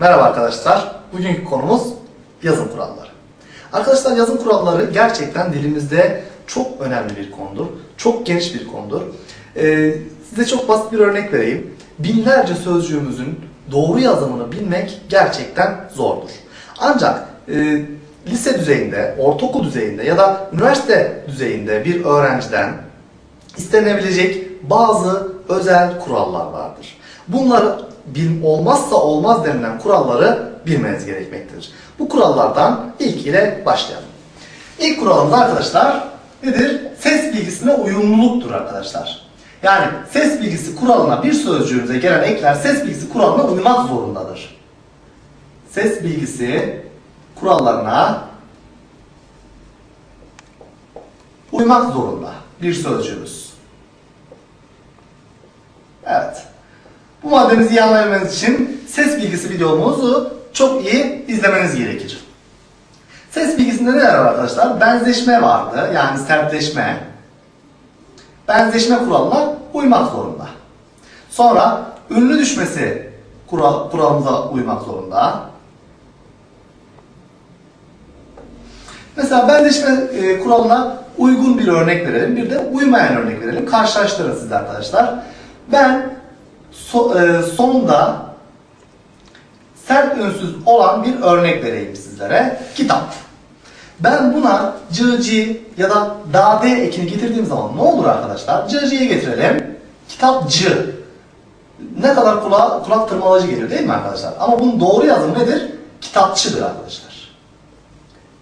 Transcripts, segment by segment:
Merhaba arkadaşlar. Bugünkü konumuz yazım kuralları. Arkadaşlar yazım kuralları gerçekten dilimizde çok önemli bir konudur. Çok geniş bir konudur. Ee, size çok basit bir örnek vereyim. Binlerce sözcüğümüzün doğru yazımını bilmek gerçekten zordur. Ancak e, lise düzeyinde, ortaokul düzeyinde ya da üniversite düzeyinde bir öğrenciden istenebilecek bazı özel kurallar vardır. Bunları bil, olmazsa olmaz denilen kuralları bilmeniz gerekmektedir. Bu kurallardan ilk ile başlayalım. İlk kuralımız arkadaşlar nedir? Ses bilgisine uyumluluktur arkadaşlar. Yani ses bilgisi kuralına bir sözcüğümüze gelen ekler ses bilgisi kuralına uymak zorundadır. Ses bilgisi kurallarına uymak zorunda bir sözcüğümüz. Evet. Bu maddemizi iyi anlayabilmeniz için ses bilgisi videomuzu çok iyi izlemeniz gerekir. Ses bilgisinde neler var arkadaşlar? Benzeşme vardı. Yani sertleşme. Benzeşme kuralına uymak zorunda. Sonra ünlü düşmesi kural, kuralımıza uymak zorunda. Mesela benzeşme e, kuralına uygun bir örnek verelim. Bir de uymayan örnek verelim. Karşılaştırın siz arkadaşlar. Ben so, e, sonunda sert ünsüz olan bir örnek vereyim sizlere. Kitap. Ben buna cıcı ya da dade ekini getirdiğim zaman ne olur arkadaşlar? Cıcı'ya getirelim. Kitapcı. Ne kadar kulağa, kulak tırmalayıcı geliyor değil mi arkadaşlar? Ama bunun doğru yazımı nedir? Kitapçıdır arkadaşlar.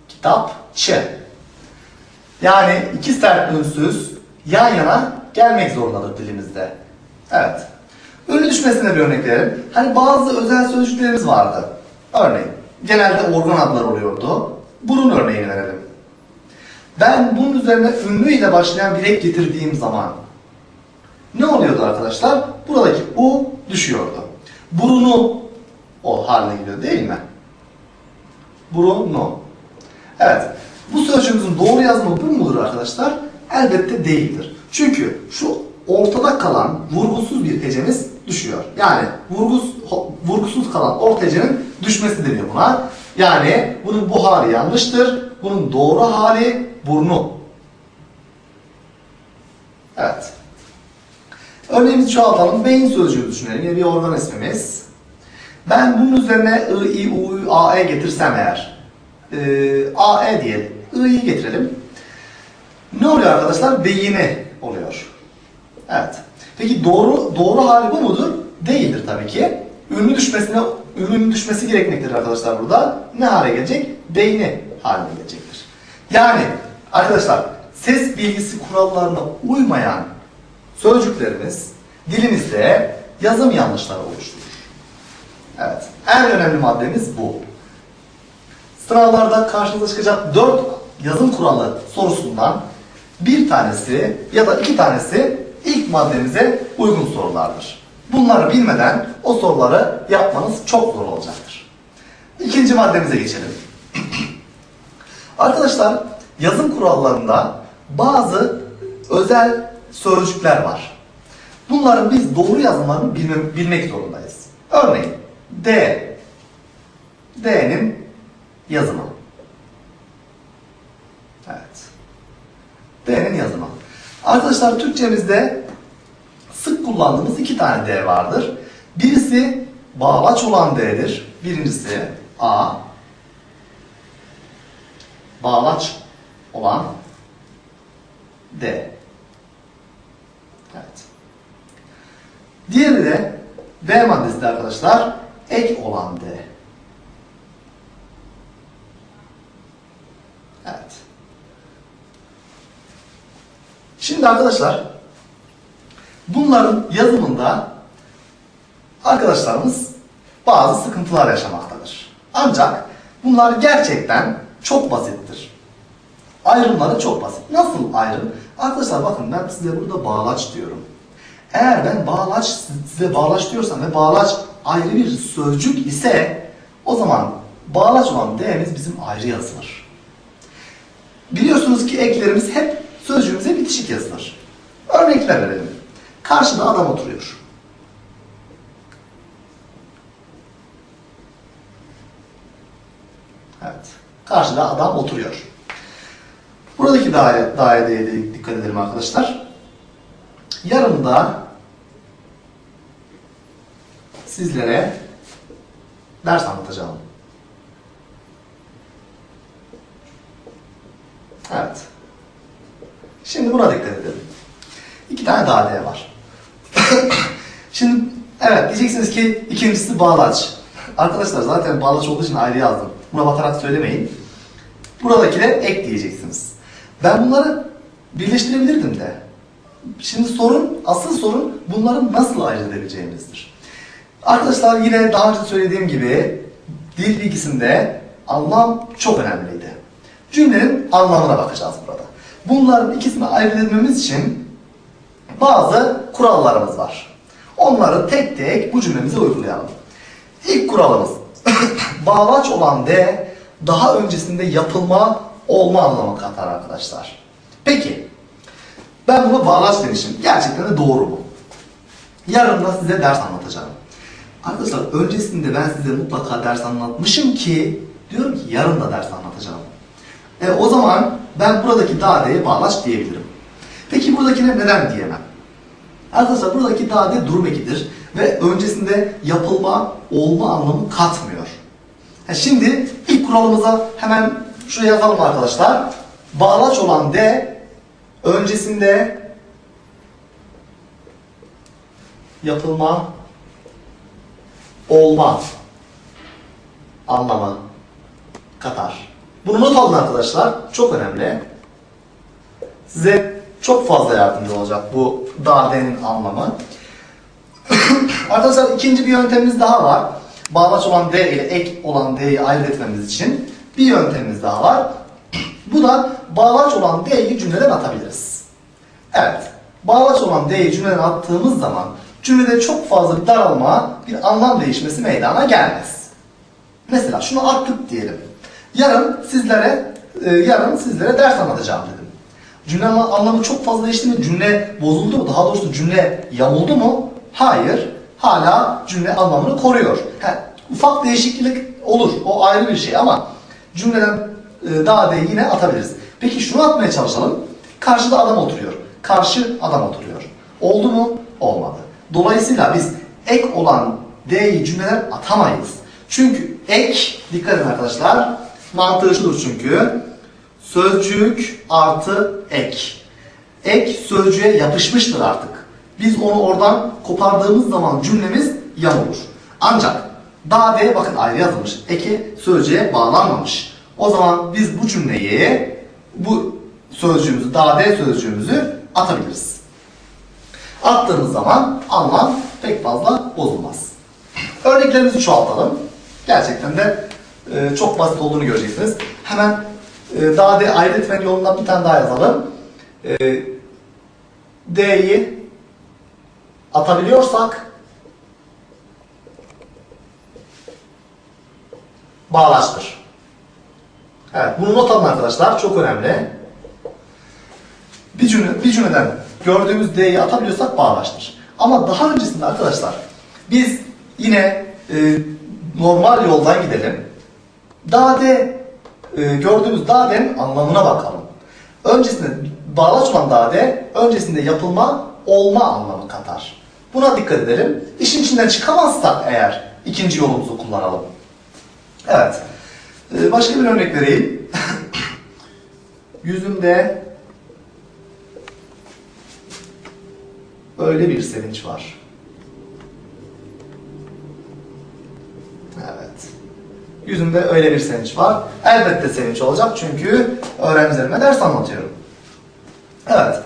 Kitapçı. Yani iki sert ünsüz yan yana gelmek zorundadır dilimizde. Evet. Ünlü düşmesine bir örnek verelim. Hani bazı özel sözcüklerimiz vardı. Örneğin, genelde organ adları oluyordu. Burun örneğini verelim. Ben bunun üzerine ünlü ile başlayan bir ek getirdiğim zaman ne oluyordu arkadaşlar? Buradaki u düşüyordu. Burunu o haline geliyor değil mi? Burunu. Evet. Bu sözcüğümüzün doğru yazımı bu mudur arkadaşlar? Elbette değildir. Çünkü şu ortada kalan vurgusuz bir hecemiz düşüyor. Yani vurgus, vurgusuz kalan orta hecenin düşmesi deniyor buna. Yani bunun bu hali yanlıştır. Bunun doğru hali burnu. Evet. Örneğimizi çoğaltalım. Beyin sözcüğü düşünelim. Yine bir organ ismimiz. Ben bunun üzerine I, I, U, A, E getirsem eğer. E, A, E diyelim. I'yi getirelim. Ne oluyor arkadaşlar? Beyini oluyor. Evet. Peki doğru doğru hali bu mudur? Değildir tabii ki. Ünlü düşmesine ünlünün düşmesi gerekmektedir arkadaşlar burada. Ne hale gelecek? Beyni haline gelecektir. Yani arkadaşlar ses bilgisi kurallarına uymayan sözcüklerimiz dilimizde yazım yanlışları oluşturur. Evet. En önemli maddemiz bu. Sınavlarda karşınıza çıkacak 4 yazım kuralı sorusundan bir tanesi ya da iki tanesi ilk maddemize uygun sorulardır. Bunları bilmeden o soruları yapmanız çok zor olacaktır. İkinci maddemize geçelim. Arkadaşlar yazım kurallarında bazı özel sözcükler var. Bunların biz doğru yazımlarını bilme- bilmek zorundayız. Örneğin D, D'nin yazımı. Evet. Arkadaşlar Türkçemizde sık kullandığımız iki tane D vardır. Birisi bağlaç olan D'dir. Birincisi A. Bağlaç olan D. Evet. Diğeri de B maddesi de arkadaşlar ek olan D. Evet. Şimdi arkadaşlar bunların yazımında arkadaşlarımız bazı sıkıntılar yaşamaktadır. Ancak bunlar gerçekten çok basittir. Ayrımları çok basit. Nasıl ayrım? Arkadaşlar bakın ben size burada bağlaç diyorum. Eğer ben bağlaç size bağlaç diyorsam ve bağlaç ayrı bir sözcük ise o zaman bağlaç olan D'miz bizim ayrı yazılır. Biliyorsunuz ki eklerimiz hep bitişik yazılır. Örnekler verelim. Karşıda adam oturuyor. Evet. Karşıda adam oturuyor. Buradaki daire, daireye de dikkat edelim arkadaşlar. Yarın sizlere ders anlatacağım. Evet. Şimdi buna dikkat edelim. İki tane dade var. Şimdi evet diyeceksiniz ki ikincisi bağlaç. Arkadaşlar zaten bağlaç olduğu için ayrı yazdım. Buna bakarak söylemeyin. Buradakine ek diyeceksiniz. Ben bunları birleştirebilirdim de. Şimdi sorun, asıl sorun bunları nasıl ayırt edebileceğimizdir. Arkadaşlar yine daha önce söylediğim gibi dil bilgisinde anlam çok önemliydi. Cümlenin anlamına bakacağız burada. Bunların ikisini ayırt için bazı kurallarımız var. Onları tek tek bu cümlemize uygulayalım. İlk kuralımız bağlaç olan de daha öncesinde yapılma olma anlamı katar arkadaşlar. Peki ben buna bağlaç demişim. Gerçekten de doğru mu? Yarın da size ders anlatacağım. Arkadaşlar öncesinde ben size mutlaka ders anlatmışım ki diyorum ki yarın da ders anlatacağım. E, o zaman ben buradaki dadeye bağlaç diyebilirim. Peki buradakine neden diyemem? Arkadaşlar buradaki dade durum ekidir ve öncesinde yapılma, olma anlamı katmıyor. Ha, şimdi ilk kuralımıza hemen şuraya yazalım arkadaşlar. Bağlaç olan de öncesinde yapılma, olma anlamı katar. Bunu not alın arkadaşlar. Çok önemli. Size çok fazla yardımcı olacak bu dadenin anlamı. arkadaşlar ikinci bir yöntemimiz daha var. Bağlaç olan D ile ek olan D'yi ayırt etmemiz için bir yöntemimiz daha var. Bu da bağlaç olan D'yi cümleden atabiliriz. Evet. Bağlaç olan D'yi cümleden attığımız zaman cümlede çok fazla bir daralma, bir anlam değişmesi meydana gelmez. Mesela şunu attık diyelim. Yarın sizlere e, yarın sizlere ders anlatacağım dedim. Cümle anla- anlamı çok fazla değişti mi? Cümle bozuldu mu? Daha doğrusu cümle yamuldu mu? Hayır. Hala cümle anlamını koruyor. Ha, ufak değişiklik olur. O ayrı bir şey ama cümleden e, daha da yine atabiliriz. Peki şunu atmaya çalışalım. Karşıda adam oturuyor. Karşı adam oturuyor. Oldu mu? Olmadı. Dolayısıyla biz ek olan D'yi cümleden atamayız. Çünkü ek, dikkat edin arkadaşlar, mantığı şudur çünkü, sözcük artı ek. Ek sözcüğe yapışmıştır artık. Biz onu oradan kopardığımız zaman cümlemiz yamulur. Ancak dade bakın ayrı yazılmış. Eke sözcüğe bağlanmamış. O zaman biz bu cümleyi, bu sözcüğümüzü, dade sözcüğümüzü atabiliriz. Attığımız zaman anlam pek fazla bozulmaz. Örneklerimizi çoğaltalım. Gerçekten de e, çok basit olduğunu göreceksiniz. Hemen e, daha de ayrı etmen yolundan bir tane daha yazalım. E, D'yi atabiliyorsak bağlaçtır. Evet, bunu not alın arkadaşlar. Çok önemli. Bir cümle, bir cümleden gördüğümüz D'yi atabiliyorsak bağlaçtır. Ama daha öncesinde arkadaşlar biz yine e, normal yoldan gidelim. Dade e, gördüğümüz dadenin anlamına bakalım. Öncesinde bağlaç olan dade öncesinde yapılma olma anlamı katar. Buna dikkat edelim. İşin içinden çıkamazsak eğer ikinci yolumuzu kullanalım. Evet. E, başka bir örnek vereyim. Yüzümde öyle bir sevinç var. Evet. Yüzümde öyle bir sevinç var. Elbette sevinç olacak çünkü öğrencilerime ders anlatıyorum. Evet.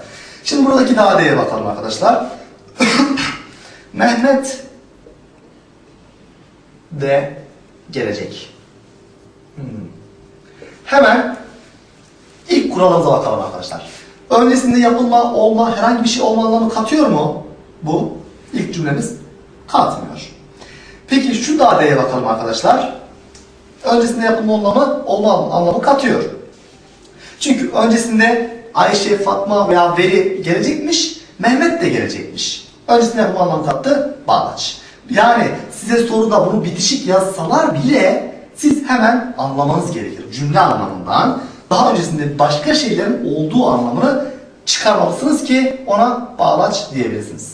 Şimdi buradaki dadeye bakalım arkadaşlar. Mehmet de gelecek. Hmm. Hemen ilk kuralımıza bakalım arkadaşlar. Öncesinde yapılma, olma, herhangi bir şey olma anlamı katıyor mu? Bu ilk cümlemiz katmıyor. Peki şu dadeye bakalım arkadaşlar. Öncesinde yapılma anlamı, olma anlamı katıyor. Çünkü öncesinde Ayşe, Fatma veya Veri gelecekmiş, Mehmet de gelecekmiş. Öncesinde yapılma anlamı kattı, bağlaç. Yani size soruda bunu bitişik yazsalar bile siz hemen anlamanız gerekir. Cümle anlamından daha öncesinde başka şeylerin olduğu anlamını çıkarmalısınız ki ona bağlaç diyebilirsiniz.